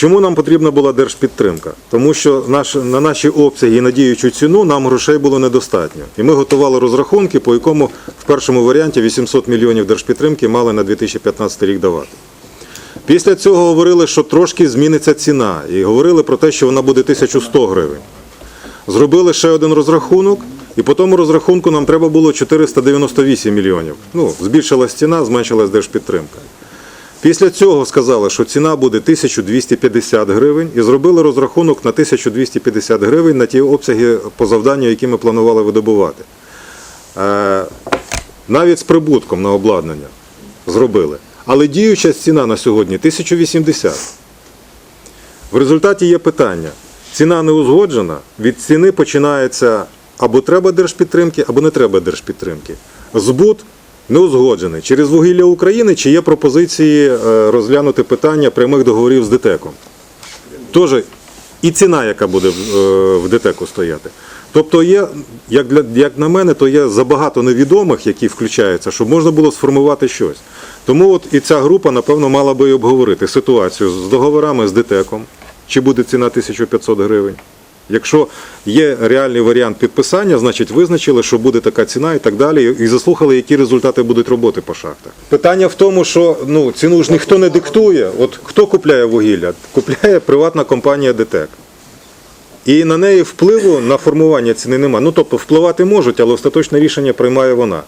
Чому нам потрібна була держпідтримка? Тому що наш, на наші обсяги і надіючу ціну нам грошей було недостатньо. І ми готували розрахунки, по якому в першому варіанті 800 мільйонів держпідтримки мали на 2015 рік давати. Після цього говорили, що трошки зміниться ціна, і говорили про те, що вона буде 1100 гривень. Зробили ще один розрахунок, і по тому розрахунку нам треба було 498 мільйонів. Ну, збільшилась ціна, зменшилась держпідтримка. Після цього сказали, що ціна буде 1250 гривень, і зробили розрахунок на 1250 гривень на ті обсяги по завданню, які ми планували видобувати. Е, навіть з прибутком на обладнання зробили. Але діюча ціна на сьогодні 1080. В результаті є питання. Ціна не узгоджена, від ціни починається або треба держпідтримки, або не треба держпідтримки. Збут не узгоджений. Через вугілля України чи є пропозиції е, розглянути питання прямих договорів з ДТЕКом. Тож і ціна, яка буде в, е, ДТЕКу стояти. Тобто є, як, для, як на мене, то є забагато невідомих, які включаються, щоб можна було сформувати щось. Тому от і ця група, напевно, мала би обговорити ситуацію з договорами з ДТЕКом, чи буде ціна 1500 гривень. Якщо є реальний варіант підписання, значить визначили, що буде така ціна і так далі, і заслухали, які результати будуть роботи по шахтах. Питання в тому, що ну, ціну ж ніхто не диктує. От хто купляє вугілля? Купляє приватна компанія ДТЕК. І на неї впливу на формування ціни немає. Ну тобто впливати можуть, але остаточне рішення приймає вона.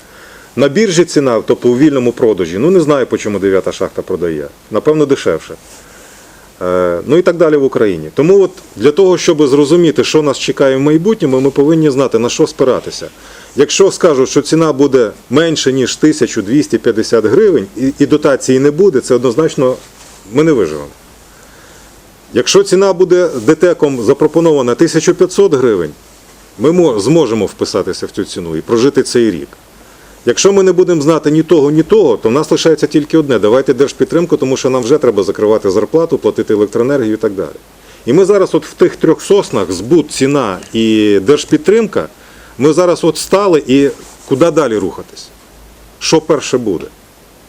На біржі ціна, тобто у вільному продажі, ну не знаю, по чому дев'ята шахта продає. Напевно, дешевше. Е, Ну і так далі в Україні. Тому от для того, щоб зрозуміти, що нас чекає в майбутньому, ми повинні знати, на що спиратися. Якщо скажуть, що ціна буде менше, ніж 1250 гривень, і, дотації не буде, це однозначно ми не виживемо. Якщо ціна буде ДТЕКом запропонована 1500 гривень, ми зможемо вписатися в цю ціну і прожити цей рік. Якщо ми не будемо знати ні того, ні того, то в нас лишається тільки одне. Давайте держпідтримку, тому що нам вже треба закривати зарплату, платити електроенергію і так далі. І ми зараз от в тих трьох соснах, збут, ціна і держпідтримка, ми зараз от стали і куди далі рухатись? Що перше буде?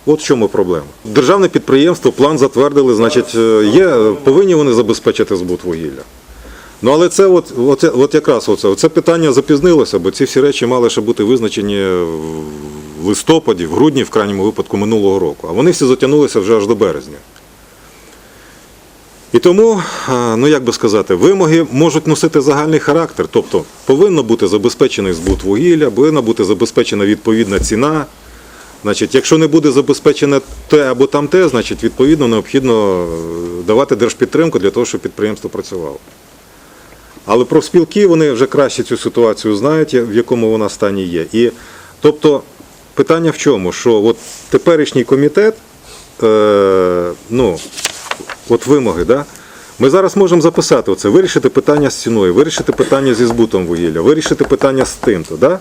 От в чому проблема. Державне підприємство, план затвердили, значить, е, є, повинні вони забезпечити збут вугілля. Ну але це от, от, от якраз оце, оце питання запізнилося, бо ці всі речі мали ще бути визначені в листопаді, в грудні, в крайньому випадку минулого року. А вони всі затягнулися вже аж до березня. І тому, ну як би сказати, вимоги можуть носити загальний характер. Тобто повинно бути забезпечений збут вугілля, повинна бути забезпечена відповідна ціна. Значить, якщо не буде забезпечене те або там те, значить відповідно необхідно е, давати держпідтримку для того, щоб підприємство працювало. Але профспілки вони вже краще цю ситуацію знають, в якому вона стані є. І тобто питання в чому? Що от теперішній комітет, е, ну, от вимоги, да? ми зараз можемо записати оце, вирішити питання з ціною, вирішити питання зі збутом вугілля, вирішити питання з тим-то. Да?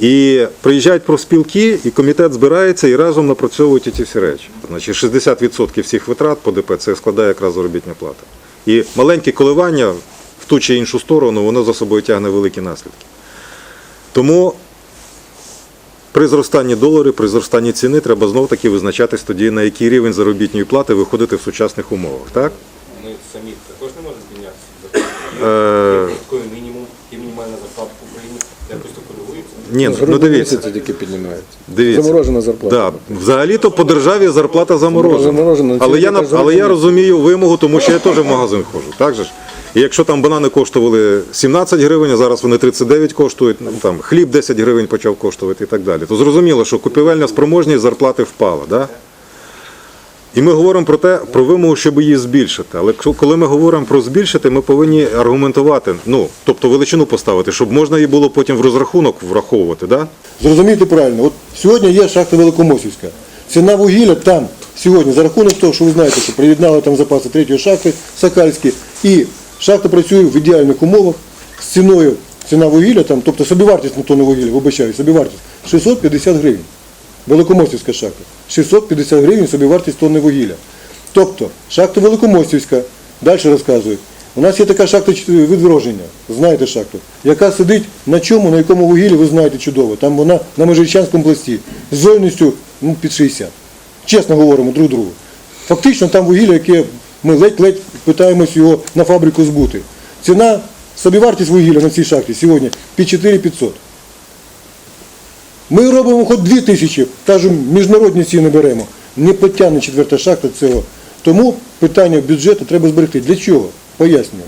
І приїжджають профспілки, і комітет збирається і разом напрацьовують ці всі речі. Значить, 60% всіх витрат по ДП це складає якраз заробітня плата. І маленькі коливання в ту чи іншу сторону, воно за собою тягне великі наслідки. Тому при зростанні доларів, при зростанні ціни треба знов таки визначатись тоді, на який рівень заробітної плати виходити в сучасних умовах. Так? Ми самі також не можемо піднятися. Е, Такий мінімум і мінімальна зарплата в Україні якось то коригується. ні, ну Грудні дивіться. тільки піднімається. Дивіться. Заморожена зарплата. Да, взагалі-то по державі зарплата заморожена. Заморожена. Але я, на- але я розумію вимогу, тому що я теж в магазин ходжу. Так же ж? І якщо там банани коштували 17 гривень, а зараз вони 39 коштують, ну, там, хліб 10 гривень почав коштувати і так далі, то зрозуміло, що купівельна спроможність зарплати впала. Да? І ми говоримо про те, про вимогу, щоб її збільшити. Але коли ми говоримо про збільшити, ми повинні аргументувати, ну, тобто величину поставити, щоб можна її було потім в розрахунок враховувати. Да? Зрозумійте правильно, от сьогодні є шахта Великомосівська. Ціна вугілля там сьогодні, за рахунок того, що ви знаєте, що приєднали там запаси третьої шахти Сакальські, і шахта працює в ідеальних умовах з ціною, ціна вугілля, там, тобто собівартість на тонну вугілля, вибачаю, собівартість 650 гривень. Великомостівська шахта. 650 гривень собівартість тонни вугілля. Тобто, шахта Великомостівська, далі розказую. У нас є така шахта відродження, знаєте шахту, яка сидить на чому, на якому вугіллі, ви знаєте чудово. Там вона на Межирічанському пласті з зольністю ну, під 60. Чесно говоримо друг другу. Фактично там вугілля, яке ми ледь-ледь питаємось його на фабрику збути. Ціна, собівартість вугілля на цій шахті сьогодні під 4500. Ми робимо хоч 2 тисячі, міжнародні ціни беремо. Не потягне четверта шахта цього. Тому питання бюджету треба зберегти. Для чого? Пояснюю.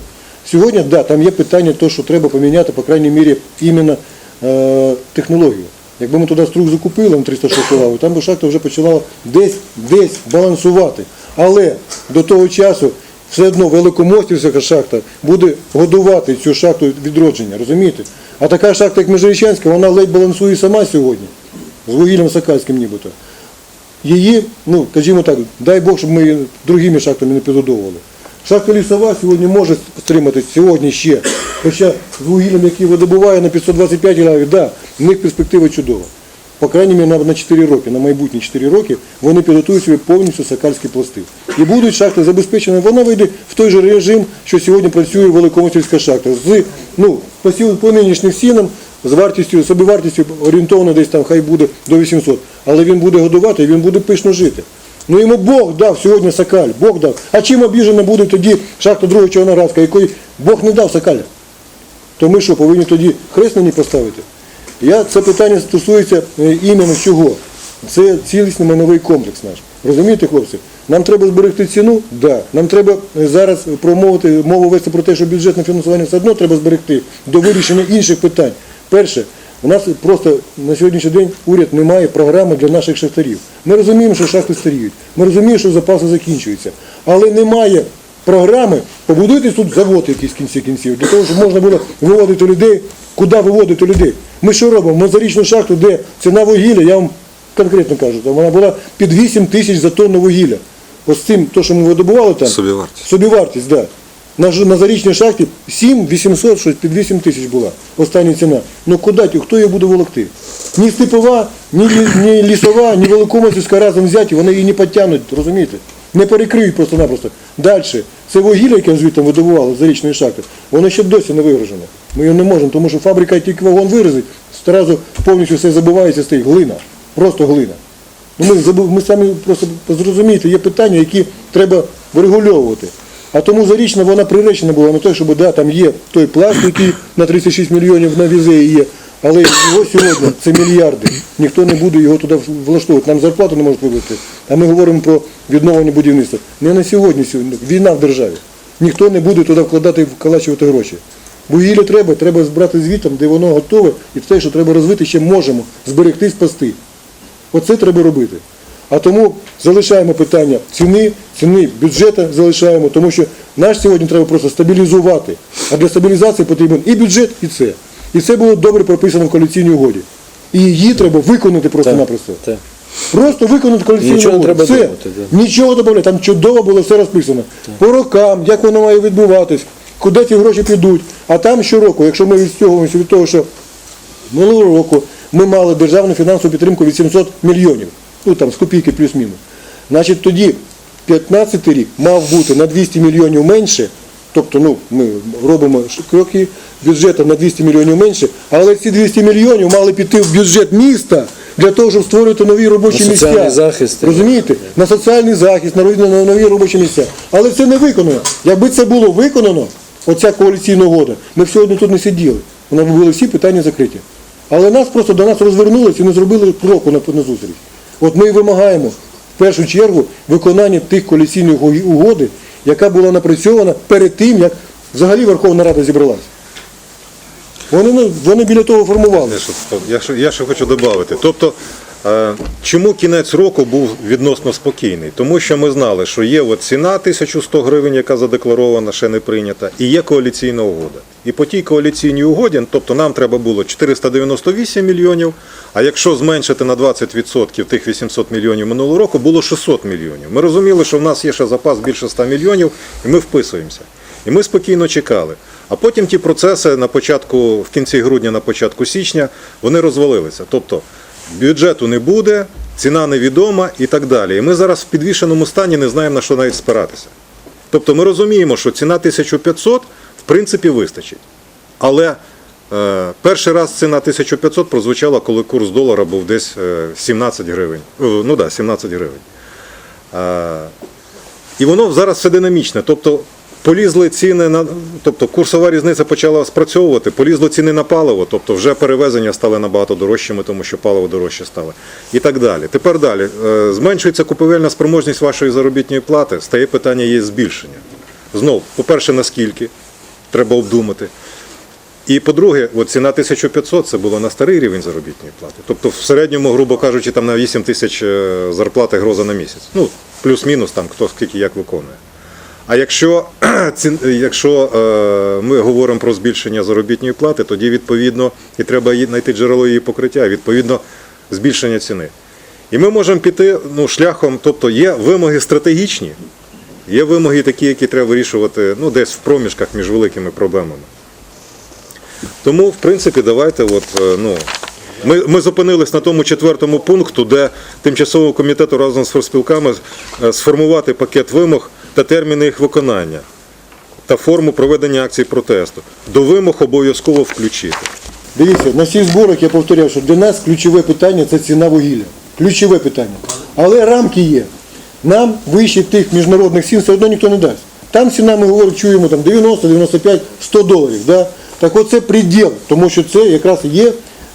Сьогодні, да, там є питання, то, що треба поміняти, по крайній мірі, іменно е, технологію. Якби ми туди струк закупили на 306 лаву, там би шахта вже почала десь, десь балансувати. Але до того часу все одно великомостівська шахта буде годувати цю шахту відродження, розумієте? А така шахта, як Межирічанська, вона ледь балансує сама сьогодні, з вугіллям сакальським нібито. Її, ну, скажімо так, дай Бог, щоб ми її другими шахтами не підгодовували. Шахта лісова сьогодні може стримати сьогодні ще. Хоча з вугіллям, який видобуває на 525 гравів, да, в них перспектива чудова. По крайній мірі на, на 4 роки, на майбутні 4 роки, вони підготують собі повністю сакальські пласти. І будуть шахти забезпечені, вона вийде в той же режим, що сьогодні працює Великомосівська шахта. З, ну, по, нинішнім цінам, з вартістю, собівартістю орієнтовно десь там хай буде до 800. Але він буде годувати і він буде пишно жити. Ну йому Бог дав сьогодні Сакаль, Бог дав. А чим обіжена буде тоді шахта другого Чорноградська, якої Бог не дав Сакаля? То ми що, повинні тоді хрест на ній поставити? Я, це питання стосується е, іменно чого? Це цілісний майновий комплекс наш. Розумієте, хлопці? Нам треба зберегти ціну? Да. Нам треба е, зараз промовити, мову вести про те, що бюджетне фінансування все одно треба зберегти до вирішення інших питань. Перше, у нас просто на сьогоднішній день уряд не має програми для наших шахтарів. Ми розуміємо, що шахти старіють. Ми розуміємо, що запаси закінчуються. Але немає програми, побудуйте тут завод якийсь в кінці кінців, для того, щоб можна було виводити людей, куди виводити людей. Ми що робимо? Ми зарічну шахту, де ціна вугілля, я вам конкретно кажу, там вона була під 8 тисяч за тонну вугілля. Ось цим, то, що ми видобували там. Собівартість. Собівартість, так. Да. На, на зарічній шахті 7 800, щось під 8 тисяч була остання ціна. Ну куди, хто її буде волокти? Ні степова, ні, ні лісова, ні великомисівська разом взяті, вони її не підтягнуть, розумієте? Не перекриють просто-напросто. Далі. Це вугілля, яке звідти видобували з зарічної шахти, воно ще досі не вигружене. Ми його не можемо, тому що фабрика тільки вагон вирізить, одразу повністю все забувається, стоїть глина. Просто глина. Ну, ми, ми самі просто зрозумієте, є питання, які треба врегульовувати. А тому зарічна вона приречена була на те, щоб да, там є той пласт, який на 36 мільйонів на візеї є, але його сьогодні це мільярди. Ніхто не буде його туди влаштовувати. Нам зарплату не можуть виплатити. А ми говоримо про відновлення будівництва. Не на сьогодні, сьогодні. війна в державі. Ніхто не буде туди вкладати і вколачувати гроші. Вугілля треба, треба збирати звітом, де воно готове, і те, що треба розвити, ще можемо зберегти, спасти. Оце треба робити. А тому залишаємо питання ціни, ціни бюджету залишаємо, тому що наш сьогодні треба просто стабілізувати. А для стабілізації потрібен і бюджет, і це. І це було добре прописано в коаліційній угоді. І її треба виконати просто-напросто. Так. Просто виконати коаліційну угоду. треба Все. думати, да. Нічого додати. Там чудово було все розписано. По рокам, як воно має відбуватись, куди ті гроші підуть. А там щороку, якщо ми відстягуємося від того, що Минулого року ми мали державну фінансову підтримку від 700 мільйонів, ну там з копійки плюс-мінус. Значить, тоді 15 рік мав бути на 200 мільйонів менше, тобто ну, ми робимо кроки бюджету на 200 мільйонів менше, але ці 200 мільйонів мали піти в бюджет міста для того, щоб створювати нові робочі На місця. захист. Розумієте? На соціальний захист, на нові- на нові робочі місця. Але це не виконано. Якби це було виконано, оця коаліційна угода, ми б сьогодні тут не сиділи. У нас би були всі питання закриті. Але нас просто до нас розвернулися і не зробили кроку на, на зустріч. От ми і вимагаємо в першу чергу виконання тих коаліційних уг- угоди, яка була напрацьована перед тим, як взагалі Верховна Рада зібралася. Вони, вони біля того формували. Я ще, я ще хочу додати. Тобто, е, чому кінець року був відносно спокійний? Тому що ми знали, що є от ціна 1100 гривень, яка задекларована, ще не прийнята, і є коаліційна угода. І по тій коаліційній угоді, тобто нам треба було 498 мільйонів, а якщо зменшити на 20% тих 800 мільйонів минулого року, було 600 мільйонів. Ми розуміли, що в нас є ще запас більше 100 мільйонів, і ми вписуємося. І ми спокійно чекали. А потім ті процеси на початку, в кінці грудня, на початку січня, вони розвалилися. Тобто бюджету не буде, ціна невідома і так далі. І ми зараз в підвішеному стані не знаємо на що навіть спиратися. Тобто ми розуміємо, що ціна 1500 в принципі вистачить. Але е, перший раз ціна 1500 прозвучала, коли курс долара був десь е, 17 гривень. Е, Ну да, 17 гривень. Е, і воно зараз все динамічне. Тобто Полізли ціни на, тобто курсова різниця почала спрацьовувати, полізли ціни на паливо, тобто вже перевезення стали набагато дорожчими, тому що паливо дорожче стало. І так далі. Тепер далі. Е, Зменшується купівельна спроможність вашої заробітної плати, стає питання її збільшення. Знов, по-перше, наскільки треба обдумати. І по-друге, ціна 1500 це було на старий рівень заробітної плати. Тобто, в середньому, грубо кажучи, там на 8 тисяч е, зарплати гроза на місяць. Ну, плюс-мінус, там хто скільки як виконує. А якщо, якщо е, ми говоримо про збільшення заробітної плати, тоді відповідно і треба знайти джерело її покриття, відповідно збільшення ціни. І ми можемо піти ну, шляхом, тобто є вимоги стратегічні, є вимоги такі, які треба вирішувати ну, десь в проміжках між великими проблемами. Тому, в принципі, давайте, от, е, ну, ми, ми зупинились на тому четвертому пункту, де тимчасового комітету разом з профспілками е, сформувати пакет вимог та терміни їх виконання та форму проведення акцій протесту. До вимог обов'язково включити. Дивіться, на всіх зборах я повторяю, що для нас ключове питання це ціна вугілля. Ключове питання. Але рамки є. Нам вище тих міжнародних цін все одно ніхто не дасть. Там ціна, ми говоримо, чуємо там 90, 95, 100 доларів. Да? Так от це приділ, тому що це якраз є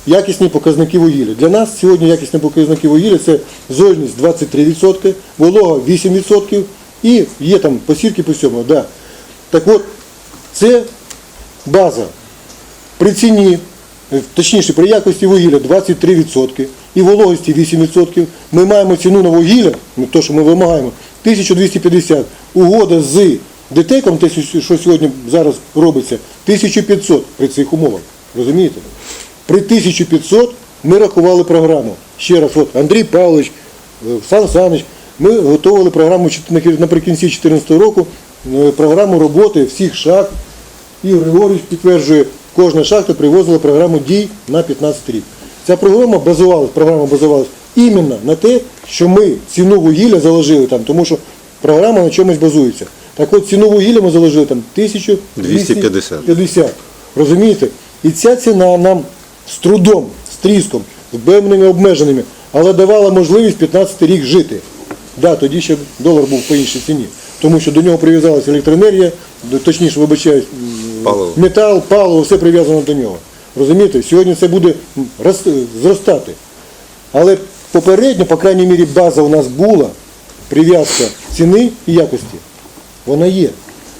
якісні показники вугілля. Для нас сьогодні якісні показники вугілля це зольність 23%, волога 8% і є там посірки по всьому. Да. Так от, це база при ціні, е, точніше при якості вугілля 23% і вологості 8%, ми маємо ціну на вугілля, ну, то, що ми вимагаємо, 1250. Угода з ДТЕКом, те, що сьогодні зараз робиться, 1500 при цих умовах. Розумієте? При 1500 ми рахували програму. Ще раз, от Андрій Павлович, е, Сан Санич, ми готували програму наприкінці 2014 року, е, програму роботи всіх шахт, Ігор Григорович підтверджує, кожна шахта привозила програму дій на 15 рік. Ця програма базувалась, програма базувалась іменно на те, що ми ціну вугілля заложили там, тому що програма на чомусь базується. Так от ціну вугілля ми заложили там 1250. 50. Розумієте? І ця ціна нам з трудом, з тріском, з певними обмеженими, але давала можливість 15 рік жити. Да, тоді ще долар був по іншій ціні, тому що до нього прив'язалася електроенергія, точніше, вибачаюсь, Паливо. метал, паливо, все прив'язано до нього. Розумієте, сьогодні це буде зростати. Але попередньо, по крайній мірі, база у нас була, прив'язка ціни і якості. Вона є.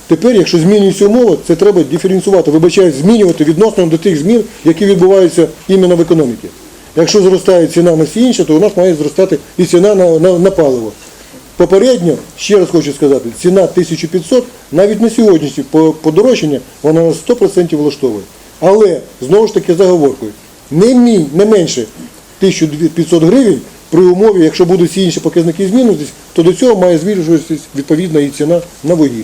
Тепер, якщо змінюються умови, це треба диференціювати, вибачаюсь, змінювати відносно до тих змін, які відбуваються іменно в економіці. Якщо зростає ціна на все інше, то у нас має зростати і ціна на, на, на паливо. Попередньо, ще раз хочу сказати, ціна 1500 навіть на сьогоднішнє по- подорожчання вона на 100% влаштовує. Але, знову ж таки, заговоркою, не, мі- не менше 1500 гривень при умові, якщо будуть всі інші показники змінюватись, то до цього має збільшуватися відповідна і ціна на вугілля.